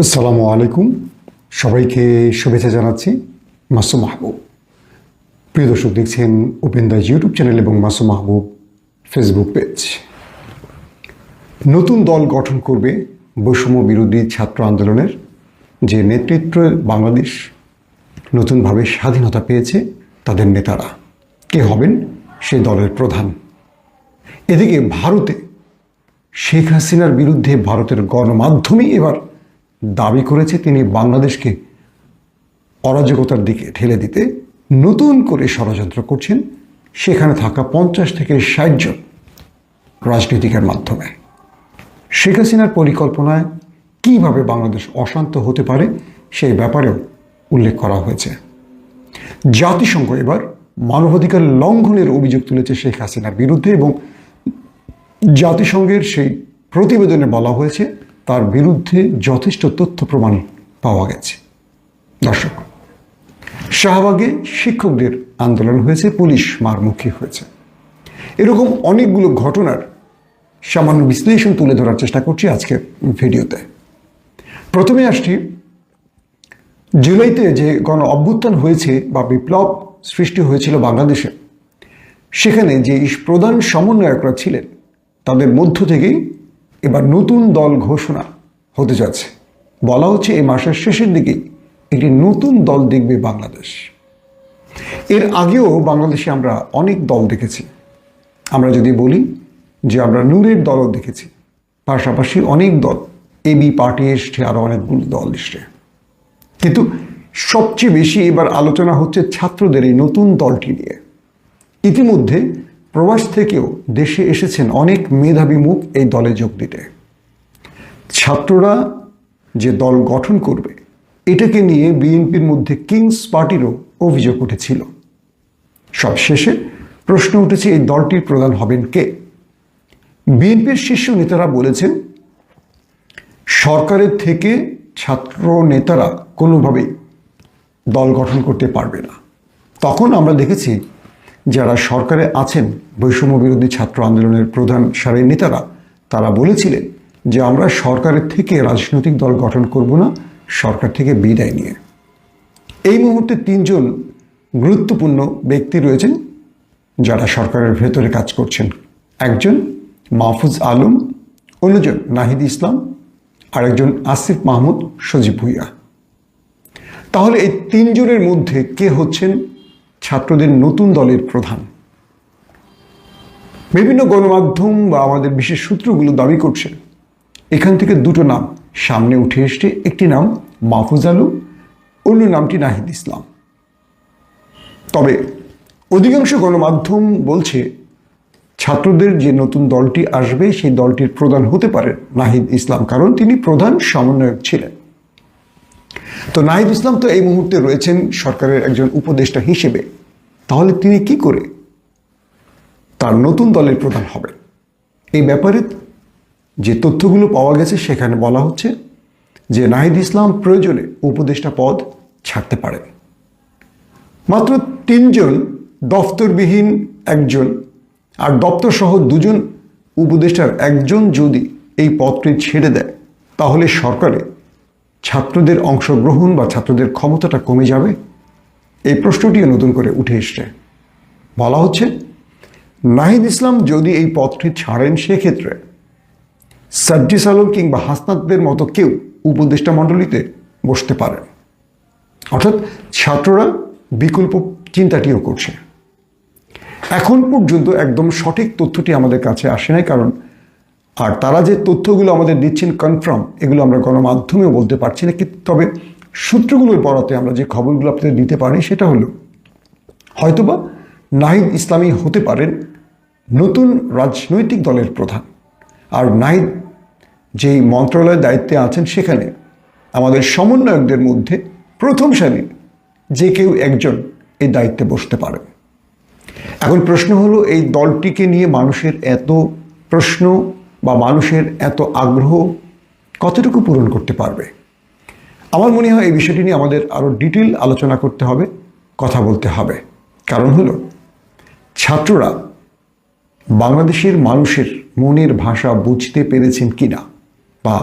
আসসালামু আলাইকুম। সবাইকে শুভেচ্ছা জানাচ্ছি মাসু মাহবুব। প্রিয় দর্শক, দেখছেন ওপেন ইউটিউব চ্যানেল এবং মাসু মাহবুব ফেসবুক পেজ। নতুন দল গঠন করবে বৈষম্য বিরোধী ছাত্র আন্দোলনের যে নেতৃত্ব বাংলাদেশ নতুনভাবে স্বাধীনতা পেয়েছে তাদের নেতারা। কে হবেন? সে দলের প্রধান। এদিকে ভারতে শেখ হাসিনার বিরুদ্ধে ভারতের গণমাধ্যমই এবার দাবি করেছে তিনি বাংলাদেশকে অরাজকতার দিকে ঠেলে দিতে নতুন করে ষড়যন্ত্র করছেন। সেখানে থাকা পঞ্চাশ থেকে ষাট জন রাজনীতিকের মাধ্যমে। শেখ হাসিনার পরিকল্পনায় কীভাবে বাংলাদেশ অশান্ত হতে পারে সেই ব্যাপারেও উল্লেখ করা হয়েছে। জাতিসংঘ এবার মানবাধিকার লঙ্ঘনের অভিযোগ তুলেছে শেখ হাসিনার বিরুদ্ধে এবং জাতিসংঘের সেই প্রতিবেদনে বলা হয়েছে তার বিরুদ্ধে যথেষ্ট তথ্য প্রমাণ পাওয়া গেছে। দর্শক, শাহবাগে শিক্ষকদের আন্দোলন হয়েছে, পুলিশ মারমুখী হয়েছে। এরকম অনেকগুলো ঘটনার সামান্য বিশ্লেষণ তুলে ধরার চেষ্টা করছি আজকের ভিডিওতে। প্রথমে আসছি, জুলাইতে যে গণ অভ্যুত্থান হয়েছে বা বিপ্লব সৃষ্টি হয়েছিল বাংলাদেশে, সেখানে যে প্রধান সমন্বয়করা ছিলেন, তাদের মধ্য থেকেই এবার নতুন দল ঘোষণা হতে যাচ্ছে। বলা হচ্ছে এই মাসের শেষের দিকেই একটি নতুন দল দেখবে বাংলাদেশ। এর আগেও বাংলাদেশে আমরা অনেক দল দেখেছি। আমরা যদি বলি যে আমরা নূরের দলও দেখেছি। পাশাপাশি অনেক দল এবি পার্টি এসছে আরও অনেকগুলো দল এসছে। কিন্তু সবচেয়ে বেশি এবার আলোচনা হচ্ছে ছাত্রদের এই নতুন দলটি নিয়ে। ইতিমধ্যে প্রবাস থেকেও দেশে এসেছেন অনেক মেধাবী মুখ এই দলে যোগ দিতে। ছাত্ররা যে দল গঠন করবে, এটাকে নিয়ে বিএনপির মধ্যে কিংস পার্টিরও অভিযোগ উঠেছিল। সবশেষে প্রশ্ন উঠেছে এই দলটির প্রধান হবেন কে? বিএনপির শীর্ষ নেতারা বলেছেন, সরকারের থেকে ছাত্র নেতারা কোনোভাবেই দল গঠন করতে পারবে না। তখন আমরা দেখেছি যারা সরকারে আছেন বৈষম্য বিরোধী ছাত্র আন্দোলনের প্রধান সারির নেতারা, তারা বলেছিলেন যে আমরা সরকারের থেকে রাজনৈতিক দল গঠন করব না, সরকার থেকে বিদায় নিয়ে। এই মুহূর্তে তিনজন গুরুত্বপূর্ণ ব্যক্তি রয়েছেন যারা সরকারের ভেতরে কাজ করছেন। একজন মাহফুজ আলম, অন্যজন নাহিদ ইসলাম, আরেকজন আসিফ মাহমুদ, সজীব ভুইয়া। তাহলে এই তিনজনের মধ্যে কে হচ্ছেন ছাত্রদের নতুন দলের প্রধান। বিভিন্ন গণমাধ্যম বা আমাদের বিশেষ সূত্রগুলো দাবি করছে, এখান থেকে দুটো নাম সামনে উঠে এসছে। একটি নাম মাহফুজ আলম অন্য নামটি নাহিদ ইসলাম। তবে অধিকাংশ গণমাধ্যম বলছে, ছাত্রদের যে নতুন দলটি আসবে, সেই দলটির প্রধান হতে পারে নাহিদ ইসলাম, কারণ তিনি প্রধান সমন্বয়ক ছিলেন। তো নাহিদ ইসলাম তো এই মুহূর্তে রয়েছেন সরকারের একজন উপদেষ্টা হিসেবে। তাহলে তিনি কি করে তার নতুন দলের প্রধান হবেন? এই ব্যাপারে যে তথ্যগুলো পাওয়া গেছে, সেখানে বলা হচ্ছে যে নাহিদ ইসলাম প্রয়োজনে উপদেষ্টা পদ ছাড়তে পারেন। মাত্র তিনজন দফতরবিহীন একজন আর দপ্তর সহ দুজন উপদেষ্টার একজন যদি এই পদটি ছেড়ে দেয়, তাহলে সরকারে ছাত্রদের অংশগ্রহণ বা ছাত্রদের ক্ষমতাটা কমে যাবে। এই প্রশ্নটিও নতুন করে উঠে এসছে। বলা হচ্ছে, নাহিদ ইসলাম যদি এই পথটি ছাড়েন সেক্ষেত্রে সাজ্জিস আলম কিংবা হাসনাতদের মতো কেউ উপদেষ্টা মণ্ডলীতে বসতে পারেন। অর্থাৎ ছাত্ররা বিকল্প চিন্তাটিও করছে। এখন পর্যন্ত একদম সঠিক তথ্যটি আমাদের কাছে আসে নাই, কারণ আর তারা যে তথ্যগুলো আমাদের দিচ্ছেন কনফার্ম এগুলো আমরা গণমাধ্যমেও বলতে পারছি না তবে সূত্রগুলোর বরাতে আমরা যে খবরগুলো আপনাদের দিতে পারি সেটা হলো, হয়তোবা নাহিদ ইসলামী হতে পারেন নতুন রাজনৈতিক দলের প্রধান। আর নাহিদ যেই মন্ত্রণালয়ের দায়িত্বে আছেন সেখানে আমাদের সমন্বয়কদের মধ্যে প্রথম সারির যে কেউ একজন এই দায়িত্বে বসতে পারেন এখন প্রশ্ন হলো, এই দলটিকে নিয়ে মানুষের এত প্রশ্ন বা মানুষের এত আগ্রহ কতটুকু পূরণ করতে পারবে? আমার মনে হয় এই বিষয়টি নিয়ে আমাদের আরও ডিটেল আলোচনা করতে হবে, কথা বলতে হবে। কারণ হলো, ছাত্ররা বাংলাদেশের মানুষের মনের ভাষা বুঝতে পেরেছেন কিনা বা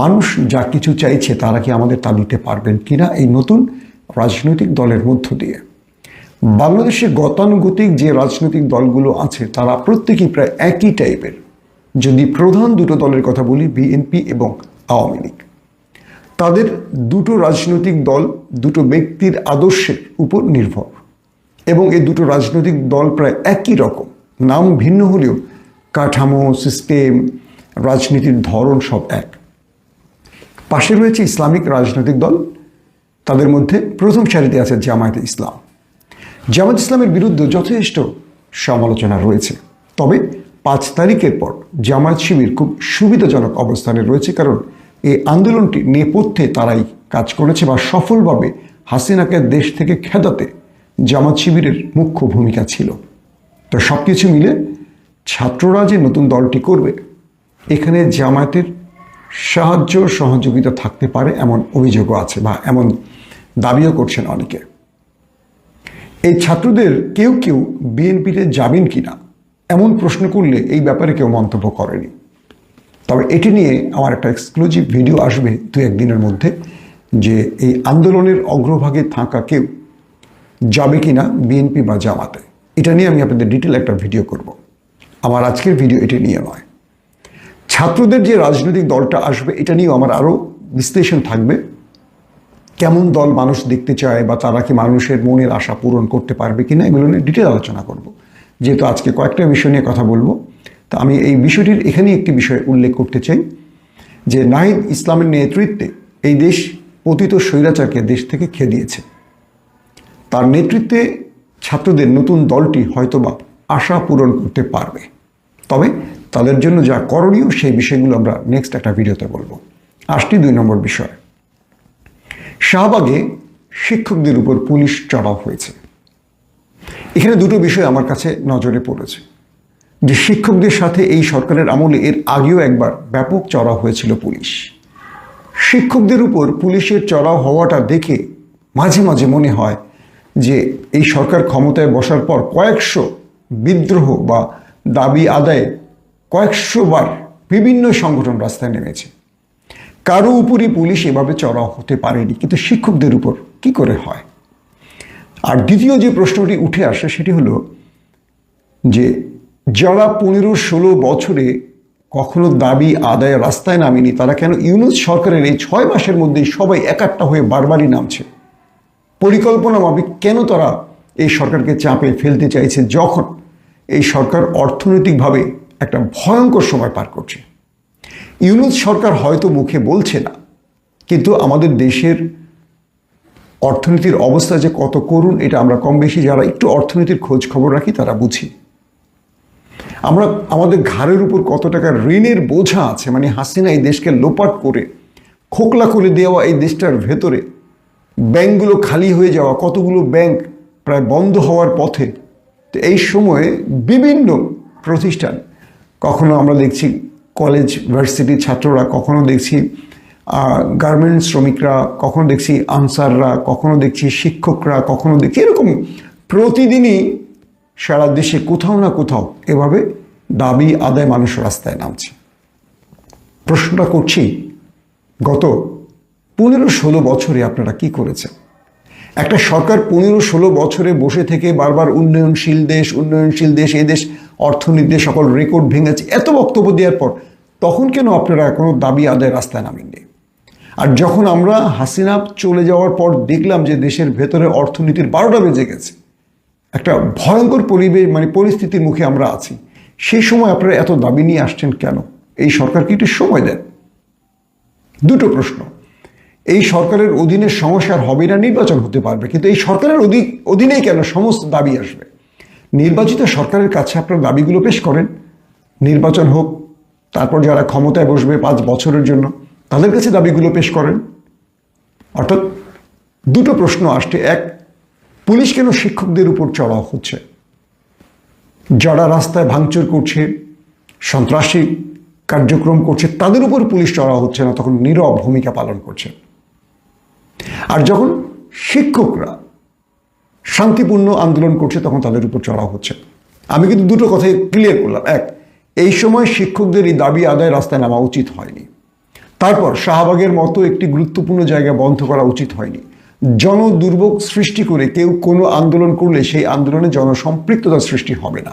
মানুষ যা কিছু চাইছে তারা কি আমাদের তা দিতে পারবেন কিনা এই নতুন রাজনৈতিক দলের মধ্য দিয়ে। বাংলাদেশে গতানুগতিক যে রাজনৈতিক দলগুলো আছে, তারা প্রত্যেকেই প্রায় একই টাইপের যদি প্রধান দুটো দলের কথা বলি, বিএনপি এবং আওয়ামী লীগ। তাদের দুটো রাজনৈতিক দল, দুটো ব্যক্তির আদর্শের উপর নির্ভর। এবং এই দুটো রাজনৈতিক দল প্রায় একই রকম। নাম ভিন্ন হলেও কাঠামো, সিস্টেম, রাজনীতির ধরন সব এক। পাশে রয়েছে ইসলামিক রাজনৈতিক দল। তাদের মধ্যে প্রথম সারিতে আছে জামায়াতে ইসলাম। জামাত ইসলামের বিরুদ্ধে যথেষ্ট সমালোচনা রয়েছে। তবে পাঁচ তারিখের পর জামায়াত শিবির খুব সুবিধাজনক অবস্থানে রয়েছে কারণ এই আন্দোলনটি নেপথ্যে তারাই কাজ করেছে বা সফলভাবে হাসিনাকে দেশ থেকে খেদাতে জামাত শিবিরের মুখ্য ভূমিকা ছিল। তো সব কিছু মিলে ছাত্ররা যে নতুন দলটি করবে, এখানে জামায়াতের সাহায্য সহযোগিতা থাকতে পারে এমন অভিযোগও আছে বা এমন দাবিও করছেন অনেকে। এই ছাত্রদের কেউ কেউ বিএনপিতে যাবেন কিনা এমন প্রশ্ন করলে এই ব্যাপারে কেউ মন্তব্য করেনি। তবে এটি নিয়ে আমার একটা এক্সক্লুসিভ ভিডিও আসবে দু একদিনের মধ্যে যে এই আন্দোলনের অগ্রভাগে থাকা কেউ যাবে কি না বিএনপি বা জামাতে। এটা নিয়ে আমি আপনাদের ডিটেল একটা ভিডিও করব। আমার আজকের ভিডিও এটি নিয়ে নয়। ছাত্রদের যে রাজনৈতিক দলটা আসবে, এটা নিয়েও আমার আরও বিশ্লেষণ থাকবে। কেমন দল মানুষ দেখতে চায় বা তারা কি মানুষের মনের আশা পূরণ করতে পারবে কিনা, এগুলো নিয়ে ডিটেল আলোচনা করব। যেহেতু আজকে কয়েকটা বিষয় নিয়ে কথা বলব। তা আমি এই বিষয়টির এখানেই একটি বিষয় উল্লেখ করতে চাই, যে নাহিদ ইসলামের নেতৃত্বে এই দেশ পতিত স্বৈরাচারকে দেশ থেকে খেয়ে দিয়েছে। তার নেতৃত্বে ছাত্রদের নতুন দলটি হয়তোবা আশা পূরণ করতে পারবে। তবে তাদের জন্য যা করণীয় সেই বিষয়গুলো আমরা নেক্সট একটা ভিডিওতে বলব। আসটি দুই নম্বর বিষয়। শাহবাগে শিক্ষকদের উপর পুলিশ চড়াও হয়েছে। এখানে দুটো বিষয় আমার কাছে নজরে পড়েছে। যে শিক্ষকদের সাথে এই সরকারের আমলে এর আগেও একবার ব্যাপক চড়াও হয়েছিল পুলিশ। শিক্ষকদের উপর পুলিশের চড়াও হওয়াটা দেখে মাঝে মাঝে মনে হয় যে এই সরকার ক্ষমতায় বসার পর কয়েকশো বিদ্রোহ বা দাবি আদায়ে কয়েকশো বার বিভিন্ন সংগঠন রাস্তায় নেমেছে। কারও উপরই পুলিশ এভাবে চড়াও হতে পারেনি, কিন্তু শিক্ষকদের উপর কি করে হয়? আর দ্বিতীয় যে প্রশ্নটি উঠে আসে সেটি হলো যে যারা পনেরো ষোলো বছরে কখনো দাবি আদায় রাস্তায় নামেনি, তারা কেন ইউনুস সরকারের এই ছয় মাসের মধ্যেই সবাই একাট্টা হয়ে বারবারই নামছে? পরিকল্পনা মাফিক কেন তারা এই সরকারকে চাপে ফেলতে চাইছে যখন এই সরকার অর্থনৈতিকভাবে একটা ভয়ঙ্কর সময় পার করছে? ইউনুস সরকার হয়তো মুখে বলছে না, কিন্তু আমাদের দেশের অর্থনীতির অবস্থা যে কত করুন এটা আমরা কম বেশি যারা একটু অর্থনীতির খোঁজ খবর রাখি তারা বুঝি। আমরা আমাদের ঘাড়ের উপর কত টাকার ঋণের বোঝা আছে? মানে হাসিনা এই দেশকে লোপাট করে, খোকলা করে দেওয়া এই দেশটার ভেতরে, ব্যাংকগুলো খালি হয়ে যাওয়া, কতগুলো ব্যাংক প্রায় বন্ধ হওয়ার পথে, তো এই সময়ে বিভিন্ন প্রতিষ্ঠান, কখনো আমরা দেখছি কলেজ ভার্সিটির ছাত্ররা, কখনো দেখছি গার্মেন্টস শ্রমিকরা, কখনো দেখছি আনসাররা, কখনো দেখছি শিক্ষকরা, কখনো দেখছি এরকম প্রতিদিনই সারা দেশে কোথাও না কোথাও এভাবে দাবি আদায় মানুষ রাস্তায় নামছে। প্রশ্নটা করছি, গত পনেরো ষোলো বছরে আপনারা কি করেছেন? একটা সরকার পনেরো ষোলো বছরে বসে থেকে বারবার উন্নয়নশীল দেশ উন্নয়নশীল দেশ এই দেশ অর্থনীতিতে সকল রেকর্ড ভেঙেছে, এত বক্তব্য দেওয়ার পর তখন কেন আপনারা কোনো দাবি আদায় রাস্তায় নামেননি? আর যখন আমরা হাসিনা চলে যাওয়ার পর দেখলাম যে দেশের ভেতরে অর্থনীতির বারোটা বেজে গেছে একটা ভয়ঙ্কর পরিবেশ মানে পরিস্থিতির মুখে আমরা আছি। সেই সময় আপনারা এত দাবি নিয়ে আসছেন কেন? এই সরকার সরকারকে একটু সময় দেন? দুটো প্রশ্ন। এই সরকারের অধীনে সমস্যার হবে না, নির্বাচন হতে পারবে, কিন্তু এই সরকারের অধীন অধীনেই কেন সমস্ত দাবি আসবে? নির্বাচিত সরকারের কাছে আপনার দাবিগুলো পেশ করেন। নির্বাচন হোক, তারপর যারা ক্ষমতায় বসবে পাঁচ বছরের জন্য, তাদের কাছে দাবিগুলো পেশ করেন। অর্থাৎ দুটো প্রশ্ন আসছে। এক পুলিশ কেন শিক্ষকদের উপর চড়াও হচ্ছে? যারা রাস্তায় ভাঙচুর করছে, সন্ত্রাসী কার্যক্রম করছে, তাদের উপর পুলিশ চড়াও হচ্ছে না, তখন নীরব ভূমিকা পালন করছে। আর যখন শিক্ষকরা শান্তিপূর্ণ আন্দোলন করছে, তখন তাদের উপর চড়াও হচ্ছে। আমি কিন্তু দুটো কথাই ক্লিয়ার করলাম। এক, এই সময় শিক্ষকদের এই দাবি আদায় রাস্তায় নামা উচিত হয়নি। তারপর শাহবাগের মতো একটি গুরুত্বপূর্ণ জায়গা বন্ধ করা উচিত হয়নি। জনদুর্ভোগ সৃষ্টি করে কেউ কোনো আন্দোলন করলে সেই আন্দোলনে জনসম্পৃক্ততা সৃষ্টি হবে না।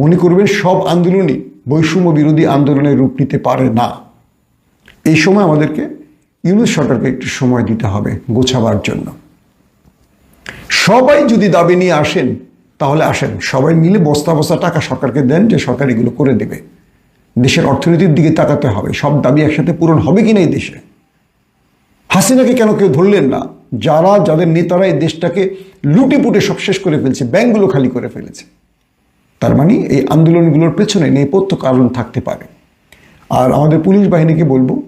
মনে করবেন, সব আন্দোলনই বৈষম্য বিরোধী আন্দোলনের রূপ নিতে পারে না। এই সময় আমাদেরকে ইউনুস সরকারকে একটু সময় দিতে হবে গোছাবার জন্য। সবাই যদি দাবি নিয়ে আসেন, তাহলে আসেন। সবাই মিলে বস্তা বস্তা টাকা সরকারকে দেন যে সরকার এগুলো করে দেবে। দেশের অর্থনীতির দিকে তাকাতে হবে। সব দাবি একসাথে পূরণ হবে কি না এই দেশে? হাসিনাকে কেন কেউ ধরলেন না? যারা, যাদের নেতারা এই দেশটাকে লুটে পুটে সব শেষ করে ফেলছে, ব্যাংকগুলো খালি করে ফেলেছে। তার মানে এই আন্দোলনগুলোর পেছনে নেপথ্য কারণ থাকতে পারে। আর আমাদের পুলিশ বাহিনীকে বলব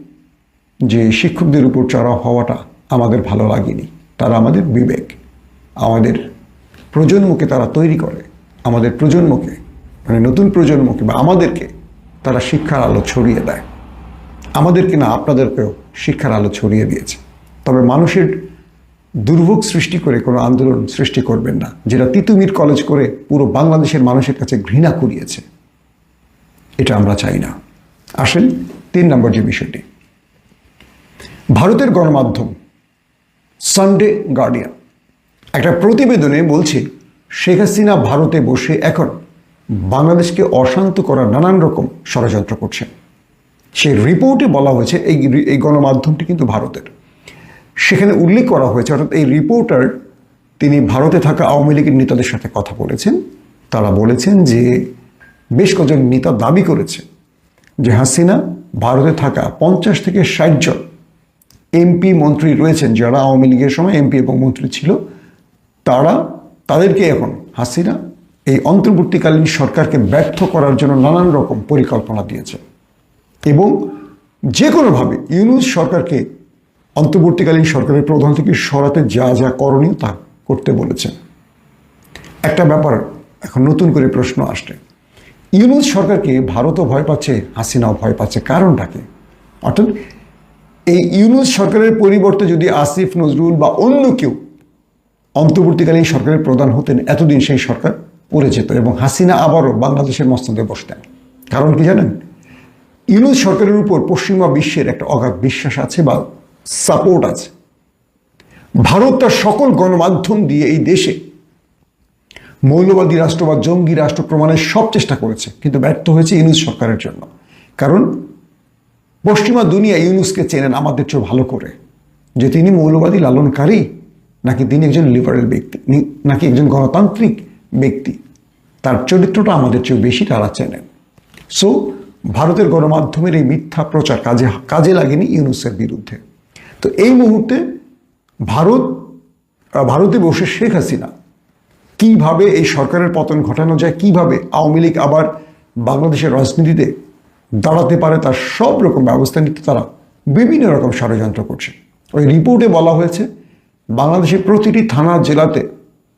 যে শিক্ষকদের উপর চড়াও হওয়াটা আমাদের ভালো লাগেনি। তারা আমাদের বিবেক, আমাদের প্রজন্মকে তারা তৈরি করে। আমাদের প্রজন্মকে মানে নতুন প্রজন্মকে বা আমাদেরকে তারা শিক্ষার আলো ছড়িয়ে দেয়। আমাদেরকে না, আপনাদেরকেও শিক্ষার আলো ছড়িয়ে দিয়েছে। তবে মানুষের দুর্ভোগ সৃষ্টি করে কোনো আন্দোলন সৃষ্টি করবেন না, যেটা তিতুমির কলেজ করে পুরো বাংলাদেশের মানুষের কাছে ঘৃণা করিয়েছে এটা আমরা চাই না। আসেন তিন নম্বর যে বিষয়টি। ভারতের গণমাধ্যম সানডে গার্ডিয়ান একটা প্রতিবেদনে বলছে, শেখ হাসিনা ভারতে বসে এখন বাংলাদেশকে অশান্ত করার নানান রকম ষড়যন্ত্র করছেন। সেই রিপোর্টে বলা হয়েছে, এই এই গণমাধ্যমটি কিন্তু ভারতের। সেখানে উল্লেখ করা হয়েছে, অর্থাৎ এই রিপোর্টার তিনি ভারতে থাকা আওয়ামী লীগের নেতাদের সাথে কথা বলেছেন। তারা বলেছেন যে বেশ কজন নেতা দাবি করেছে যে হাসিনা ভারতে থাকা পঞ্চাশ থেকে ষাট জন এমপি মন্ত্রী রয়েছেন, যারা আওয়ামী লীগের সময় এমপি এবং মন্ত্রী ছিল, তারা তাদেরকে এখন হাসিনা এই অন্তর্বর্তীকালীন সরকারকে ব্যর্থ করার জন্য নানান রকম পরিকল্পনা দিয়েছে। এবং যে কোনোভাবে ইউনুস সরকারকে অন্তর্বর্তীকালীন সরকারের প্রধান থেকে সরাতে যা যা করণীয় তা করতে বলেছেন। একটা ব্যাপার এখন নতুন করে প্রশ্ন আসছে। ইউনুস সরকারকে ভারতও ভয় পাচ্ছে, হাসিনাও ভয় পাচ্ছে কারণটাকে অর্থাৎ এই ইউনুস সরকারের পরিবর্তে যদি আসিফ, নজরুল বা অন্য কেউ অন্তর্বর্তীকালীন সরকারের প্রধান হতেন, এতদিন সেই সরকার পড়ে যেত এবং হাসিনা আবারও বাংলাদেশের মস্তদে বসতেন। কারণ কি জানেন? ইউনুস সরকারের উপর পশ্চিমা বিশ্বের একটা অগাধ বিশ্বাস আছে বা সাপোর্ট আছে। ভারত তার সকল গণমাধ্যম দিয়ে এই দেশে মৌলবাদী রাষ্ট্র বা জঙ্গি রাষ্ট্র প্রমাণের সব চেষ্টা করেছে, কিন্তু ব্যর্থ হয়েছে ইউনুস সরকারের জন্য। কারণ পশ্চিমা দুনিয়া ইউনুসকে চেনেন আমাদের চেয়ে ভালো করে, যে তিনি মৌলবাদী লালনকারী, নাকি তিনি একজন লিবারেল ব্যক্তি নাকি একজন গণতান্ত্রিক ব্যক্তি। তার চরিত্রটা আমাদের চেয়ে বেশি তারা চেনেন। সো ভারতের গণমাধ্যমের এই মিথ্যা প্রচার কাজে কাজে লাগেনি ইউনুসের বিরুদ্ধে। তো এই মুহূর্তে ভারত ভারতে বসে শেখ হাসিনা কীভাবে এই সরকারের পতন ঘটানো যায়, কীভাবে আওয়ামী লীগ আবার বাংলাদেশের রাজনীতিতে দাঁড়াতে পারে, তার সব রকম ব্যবস্থা নিতে তারা বিভিন্ন রকম ষড়যন্ত্র করছে। ওই রিপোর্টে বলা হয়েছে, বাংলাদেশের প্রতিটি থানা, জেলাতে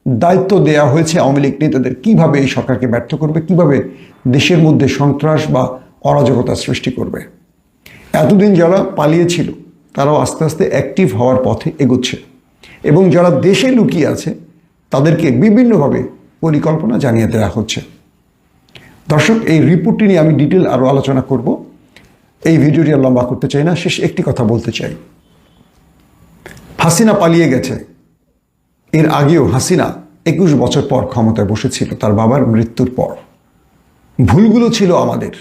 দায়িত্ব দেয়া হয়েছে আওয়ামী লীগ নেতাদের কীভাবে এই সরকারকে ব্যর্থ করবে, কীভাবে দেশের মধ্যে সন্ত্রাস বা অরাজকতা সৃষ্টি করবে। এতদিন যারা পালিয়েছিল, তারাও আস্তে আস্তে অ্যাক্টিভ হওয়ার পথে এগোচ্ছে। এবং যারা দেশে লুকিয়ে আছে, তাদেরকে বিভিন্নভাবে পরিকল্পনা জানিয়ে দেওয়া হচ্ছে। দর্শক, এই রিপোর্টটি নিয়ে আমি ডিটেল আরও আলোচনা করব। এই ভিডিওটি আর লম্বা করতে চাই না, শেষ একটি কথা বলতে চাই। হাসিনা পালিয়ে গেছে। এর আগেও হাসিনা একুশ বছর পর ক্ষমতায় বসেছিল, তার বাবার মৃত্যুর পর। ভুলগুলো ছিল আমাদের।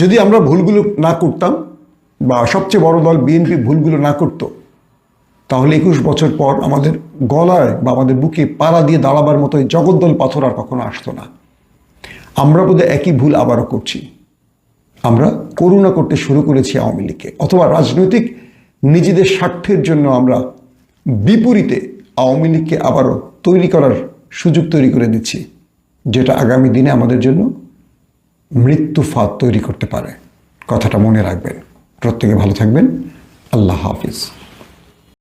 যদি আমরা ভুলগুলো না করতাম বা সবচেয়ে বড় দল বিএনপি ভুলগুলো না করত, তাহলে একুশ বছর পর আমাদের গলায় বা আমাদের বুকে পাড়া দিয়ে দাঁড়াবার মতো এই জগদ্দল পাথর আর কখনো আসতো না। আমরা বোধহয় একই ভুল আবারও করছি। আমরা করুণা করতে শুরু করেছি আওয়ামী লীগকে, অথবা রাজনৈতিক নিজেদের স্বার্থের জন্য আমরা বিপরীতে আওয়ামী লীগকে আবারও তৈরি করার সুযোগ তৈরি করে দিচ্ছি, যেটা আগামী দিনে আমাদের জন্য মৃত্যু ফাঁদ তৈরি করতে পারে। কথাটা মনে রাখবেন। প্রত্যেকে ভালো থাকবেন। আল্লাহ হাফিজ।